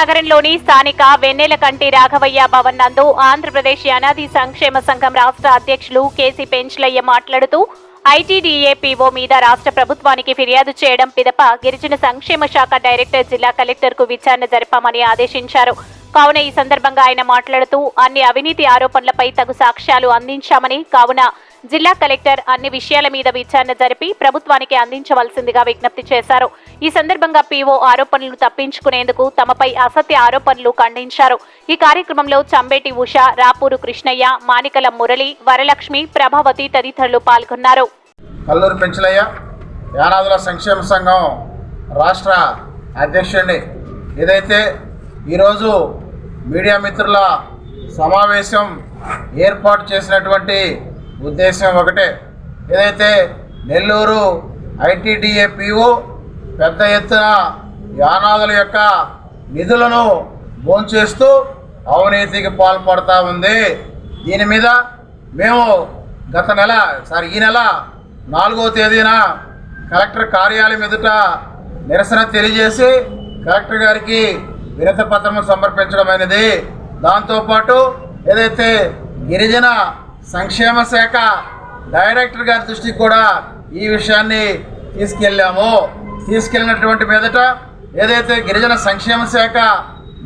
నగరంలోని స్థానిక వెన్నెలకంటి రాఘవయ్య భవన్ నందు ఆంధ్రప్రదేశ్ అనాది సంక్షేమ సంఘం రాష్ట్ర అధ్యక్షులు కేసీ పెంచ్లయ్య మాట్లాడుతూ ఐటీడీఏపీఓ మీద రాష్ట్ర ప్రభుత్వానికి ఫిర్యాదు చేయడం పిదప గిరిజన సంక్షేమ శాఖ డైరెక్టర్ జిల్లా కలెక్టర్కు విచారణ జరపమని ఆదేశించారు. కావున ఈ సందర్భంగా ఆయన మాట్లాడుతూ అన్ని అవినీతి ఆరోపణలపై తగు సాక్ష్యాలు అందించామని కావున జిల్లా కలెక్టర్ అన్ని విషయాల మీద విచారణ జరిపి ప్రభుత్వానికి అందించవలసిందిగా విజ్ఞప్తి చేశారు. ఈ సందర్భంగా పీఓ ఆరోపణలు తప్పించుకునేందుకు తమపై అసత్య ఆరోపణలు ఖండించారు. ఈ కార్యక్రమంలో చంబేటి ఉష రాపూరు కృష్ణయ్య మానికల మురళి వరలక్ష్మి ప్రభావతి తదితరులు పాల్గొన్నారు. కల్లూరు పెంచలయ్య యానాదుల సంక్షేమ సంఘం రాష్ట్ర అధ్యక్షుడిని. ఏదైతే ఈరోజు మీడియా మిత్రుల సమావేశం ఏర్పాటు చేసినటువంటి ఉద్దేశం ఒకటే. ఏదైతే నెల్లూరు ఐటీడీఏ పిఓ పెద్ద ఎత్తున యానాదుల యొక్క నిధులను భోంచేస్తూ అవినీతికి పాల్పడతా ఉంది. దీని మీద మేము గత నెల సారీ ఈ నెల నాలుగో తేదీన కలెక్టర్ కార్యాలయం ఎదుట నిరసన తెలియజేసి కలెక్టర్ గారికి వినతి పత్రం సమర్పించడం అనేది దాంతోపాటు ఏదైతే గిరిజన సంక్షేమ శాఖ డైరెక్టర్ గారి దృష్టికి కూడా ఈ విషయాన్ని తీసుకెళ్ళాము. తీసుకెళ్ళినటువంటి మీదట ఏదైతే గిరిజన సంక్షేమ శాఖ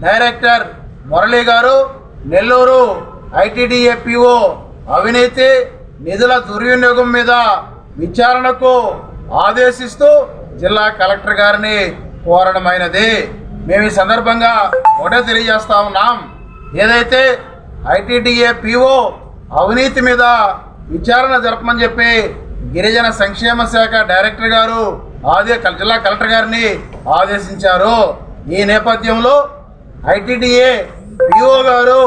డైరెక్టర్ మురళీ గారు నెల్లూరు ఐటీడీఏపీఓ అవినీతి నిధుల దుర్వినియోగం మీద విచారణకు ఆదేశిస్తూ జిల్లా కలెక్టర్ గారిని కోరడమైనది. మేము ఈ సందర్భంగా ఒకటే తెలియజేస్తా ఉన్నాం. ఏదైతే ఐటీడీఏ పిఓ అవినీతి మీద విచారణ జరపమని చెప్పి గిరిజన సంక్షేమ శాఖ డైరెక్టర్ గారు ఆదే జిల్లా కలెక్టర్ గారిని ఆదేశించారు. ఈ నేపథ్యంలో ఐటీడీఏ పిఓ గారు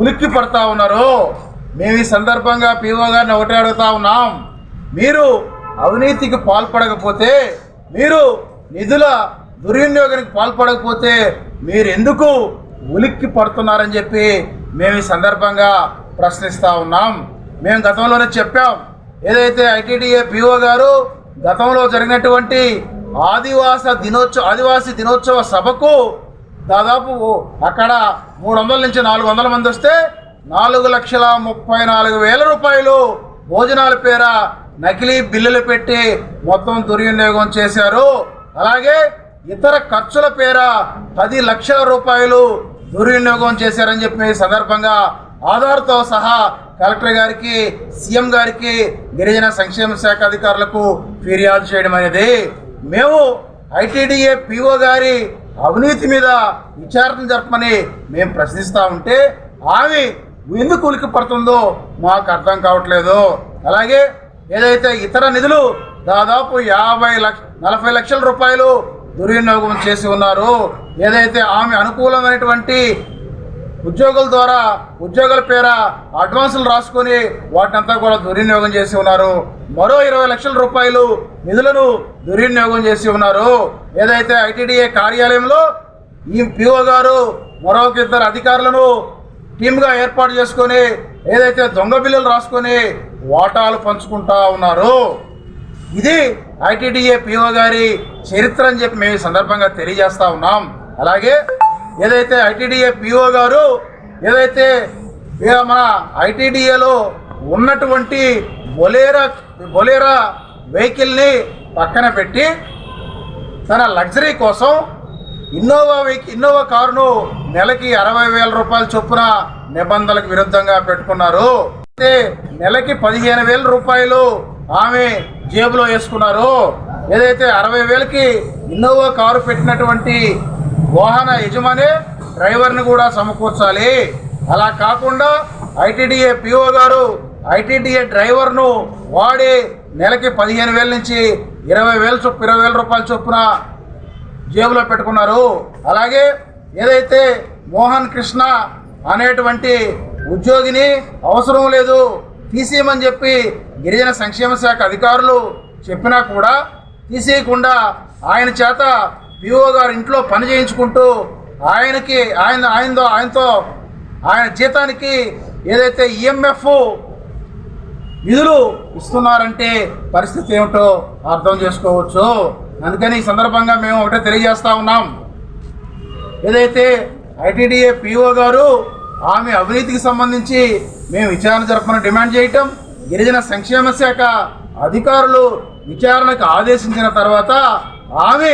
ఉలిక్కి పడతా ఉన్నారు. మేము ఈ సందర్భంగా పిఓ గారిని ఒకటే అడుగుతా ఉన్నాం. మీరు అవినీతికి పాల్పడకపోతే మీరు నిధుల దుర్వినియోగానికి పాల్పడకపోతే మీరు ఎందుకు ఉలిక్కి పడుతున్నారని చెప్పి మేము ఈ సందర్భంగా ప్రశ్నిస్తూ ఉన్నాం. మేము గతంలోనే చెప్పాం. ఏదైతే ఐటీడీఏ పిఓ గారు గతంలో జరిగినటువంటి ఆదివాస దినోత్సవ ఆదివాసీ దినోత్సవ సభకు దాదాపు అక్కడ మూడు వందల నుంచి నాలుగు వందల మంది వస్తే నాలుగు లక్షల ముప్పై నాలుగు వేల రూపాయలు భోజనాల పేర నకిలీ బిల్లులు పెట్టి మొత్తం దుర్వినియోగం చేశారు. అలాగే ఇతర ఖర్చుల పేర పది లక్షల రూపాయలు దుర్వినియోగం చేశారని చెప్పి సందర్భంగా ఆధార్తో సహా కలెక్టర్ గారికి సీఎం గారికి గిరిజన సంక్షేమ శాఖ అధికారులకు ఫిర్యాదు చేయడం అనేది మేము ఐటీడీఏ పిఓ గారి అవినీతి మీద విచారణ జరపమని మేము ప్రశ్నిస్తూ ఉంటే ఆమె ఎందుకు ఉలికి పడుతుందో మాకు అర్థం కావట్లేదు. అలాగే ఏదైతే ఇతర నిధులు దాదాపు యాభై లక్ష నలభై లక్షల రూపాయలు దుర్వినియోగం చేసి ఉన్నారు. ఏదైతే ఆమె అనుకూలమైనటువంటి ఉద్యోగుల ద్వారా ఉద్యోగుల పేర అడ్వాన్సులు రాసుకొని వాటినంతా కూడా దుర్వినియోగం చేసి ఉన్నారు. మరో ఇరవై లక్షల రూపాయలు నిధులను దుర్వినియోగం చేసి ఉన్నారు. ఏదైతే ఐటీడీఏ కార్యాలయంలో ఈ పిఓ గారు మరొక ఇద్దరు అధికారులను టీమ్గా ఏర్పాటు చేసుకొని ఏదైతే దొంగ బిల్లులు రాసుకొని వాటాలు పంచుకుంటా ఉన్నారు. ఇది ఐటీడీఏ పిఓ గారి చరిత్ర అని చెప్పి మేము ఈ సందర్భంగా తెలియజేస్తా ఉన్నాం. అలాగే ఏదైతే ఐటీడీఏ పిఓ గారు ఏదైతే మన ఐటీడీఏలో ఉన్నటువంటి బొలేరా బొలేరా వెహికల్ని పక్కన పెట్టి తన లగ్జరీ కోసం ఇన్నోవా వెహికల్ ఇన్నోవా కారును నెలకి అరవై వేల రూపాయల చొప్పున నిబంధనలకు విరుద్ధంగా పెట్టుకున్నారు. అయితే నెలకి పదిహేను వేల రూపాయలు ఆమె జేబులో వేసుకున్నారు. ఏదైతే అరవై వేలకి ఇన్నోవా కారు పెట్టినటువంటి వాహన యజమాని డ్రైవర్ని కూడా సమకూర్చాలి. అలా కాకుండా ఐటీడీఏ పిఓ గారు ఐటీడీఏ డ్రైవర్ను వాడి నెలకి పదిహేను వేల నుంచి ఇరవై వేల చొప్పు ఇరవై వేల రూపాయల చొప్పున జేబులో పెట్టుకున్నారు. అలాగే ఏదైతే మోహన్ కృష్ణ అనేటువంటి ఉద్యోగిని అవసరం లేదు తీసేయమని చెప్పి గిరిజన సంక్షేమ శాఖ అధికారులు చెప్పినా కూడా తీసేయకుండా ఆయన చేత పిఓ గారు ఇంట్లో పని చేయించుకుంటూ ఆయనకి ఆయన ఆయనతో ఆయనతో ఆయన జీతానికి ఏదైతే ఈఎంఎఫ్ నిధులు ఇస్తున్నారంటే పరిస్థితి ఏమిటో అర్థం చేసుకోవచ్చు. అందుకని ఈ సందర్భంగా మేము ఒకటే తెలియజేస్తా ఉన్నాం. ఏదైతే ఐటీడీఏ పిఓ గారు ఆమె అవినీతికి సంబంధించి మేము విచారణ జరపమని డిమాండ్ చేయటం గిరిజన సంక్షేమ శాఖ అధికారులు విచారణకు ఆదేశించిన తర్వాత ఆమె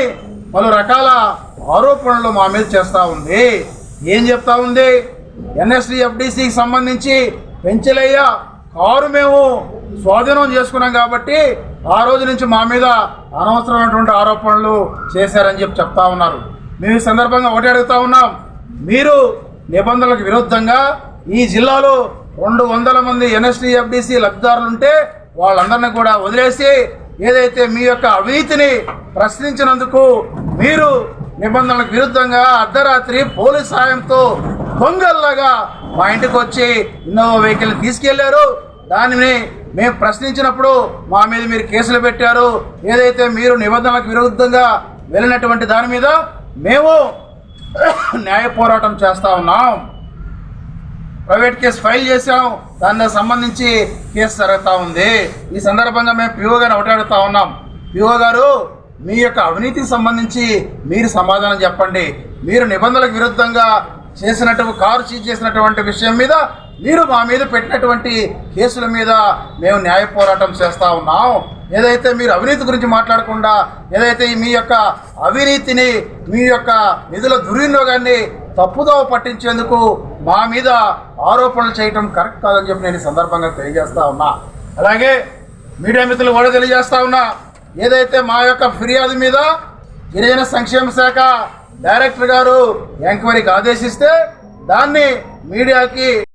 పలు రకాల ఆరోపణలు మా మీద చేస్తూ ఉంది. ఏం చెప్తా ఉంది? ఎన్ఎస్డి ఎఫ్డిసికి సంబంధించి పెంచలయ్య కారు మేము స్వాధీనం చేసుకున్నాం కాబట్టి ఆ రోజు నుంచి మా మీద అనవసరమైనటువంటి ఆరోపణలు చేశారని చెప్పి చెప్తా ఉన్నారు. మేము ఈ సందర్భంగా ఒకటి అడుగుతా ఉన్నాం. మీరు నిబంధనలకు విరుద్ధంగా ఈ జిల్లాలో రెండు వందల మంది ఎన్ఎస్డి ఎఫ్డిసి లబ్ధిదారులు ఉంటే వాళ్ళందరినీ కూడా వదిలేసి ఏదైతే మీ యొక్క అవినీతిని ప్రశ్నించినందుకు మీరు నిబంధనలకు విరుద్ధంగా అర్ధరాత్రి పోలీస్ సాయంతో దొంగల్లాగా మా ఇంటికి వచ్చి ఇన్నోవా వెహికల్ని తీసుకెళ్ళారు. దానిని మేము ప్రశ్నించినప్పుడు మా మీద మీరు కేసులు పెట్టారు. ఏదైతే మీరు నిబంధనలకు విరుద్ధంగా వెళ్ళినటువంటి దాని మీద మేము న్యాయ పోరాటం చేస్తా ఉన్నాం. ప్రైవేట్ కేసు ఫైల్ చేశాం. దానికి సంబంధించి కేసు జరుగుతూ ఉంది. ఈ సందర్భంగా మేము పిఓ గారిని ఒకటాడుతూ ఉన్నాం. పిఓ గారు మీ యొక్క అవినీతికి సంబంధించి మీరు సమాధానం చెప్పండి. మీరు నిబంధనలకు విరుద్ధంగా చేసినటువంటి కారు చీజ్ చేసినటువంటి విషయం మీద మీరు మా మీద పెట్టినటువంటి కేసుల మీద మేము న్యాయ పోరాటం చేస్తూ ఉన్నాం. ఏదైతే మీరు అవినీతి గురించి మాట్లాడకుండా ఏదైతే మీ యొక్క అవినీతిని మీ యొక్క నిధుల దుర్వినియోగాన్ని తప్పుదోవ పట్టించేందుకు మా మీద ఆరోపణలు చేయటం కరెక్ట్ కాదని చెప్పి నేను సందర్భంగా తెలియజేస్తా ఉన్నా. అలాగే మీడియా మిత్రులు కూడా తెలియజేస్తా ఉన్నా. ఏదైతే మా యొక్క ఫిర్యాదు మీద గిరిజన సంక్షేమ శాఖ డైరెక్టర్ గారు ఎంక్వైరీకి ఆదేశిస్తే దాన్ని మీడియాకి